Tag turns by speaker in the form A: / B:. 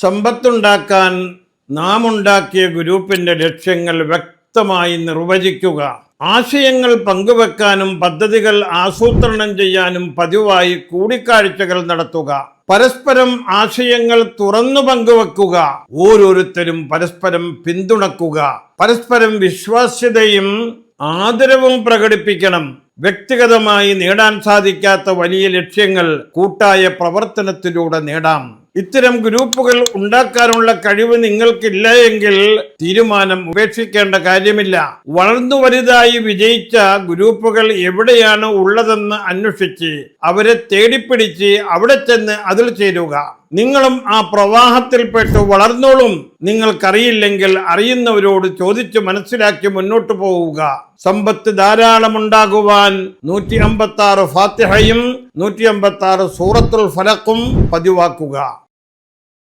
A: സമ്പത്തുണ്ടാക്കാൻ നാം ഉണ്ടാക്കിയ ഗ്രൂപ്പിന്റെ ലക്ഷ്യങ്ങൾ വ്യക്തമായി നിർവചിക്കുക. ആശയങ്ങൾ പങ്കുവെക്കാനും പദ്ധതികൾ ആസൂത്രണം ചെയ്യാനും പതിവായി കൂടിക്കാഴ്ചകൾ നടത്തുക. പരസ്പരം ആശയങ്ങൾ തുറന്നു പങ്കുവെക്കുക. ഓരോരുത്തരും പരസ്പരം പിന്തുണക്കുക. പരസ്പരം വിശ്വാസ്യതയും ആദരവും പ്രകടിപ്പിക്കണം. വ്യക്തിഗതമായി നേടാൻ സാധിക്കാത്ത വലിയ ലക്ഷ്യങ്ങൾ കൂട്ടായ പ്രവർത്തനത്തിലൂടെ നേടാം. ഇത്തരം ഗ്രൂപ്പുകൾ ഉണ്ടാക്കാനുള്ള കഴിവ് നിങ്ങൾക്കില്ല എങ്കിൽ തീരുമാനം ഉപേക്ഷിക്കേണ്ട കാര്യമില്ല. വളർന്നു വലുതായി വിജയിച്ച ഗ്രൂപ്പുകൾ എവിടെയാണ് ഉള്ളതെന്ന് അന്വേഷിച്ച് അവരെ തേടിപ്പിടിച്ച് അവിടെ ചെന്ന് അതിൽ ചേരുക. നിങ്ങളും ആ പ്രവാഹത്തിൽപ്പെട്ട് വളർന്നോളും. നിങ്ങൾക്കറിയില്ലെങ്കിൽ അറിയുന്നവരോട് ചോദിച്ചു മനസ്സിലാക്കി മുന്നോട്ട് പോവുക. സമ്പത്ത് ധാരാളമുണ്ടാകുവാൻ നൂറ്റി അമ്പത്തി ആറ് ഫാത്തിഹയും നൂറ്റി അമ്പത്തി ആറ് സൂറത്തുൽ ഫലക്കും പതിവാക്കുക.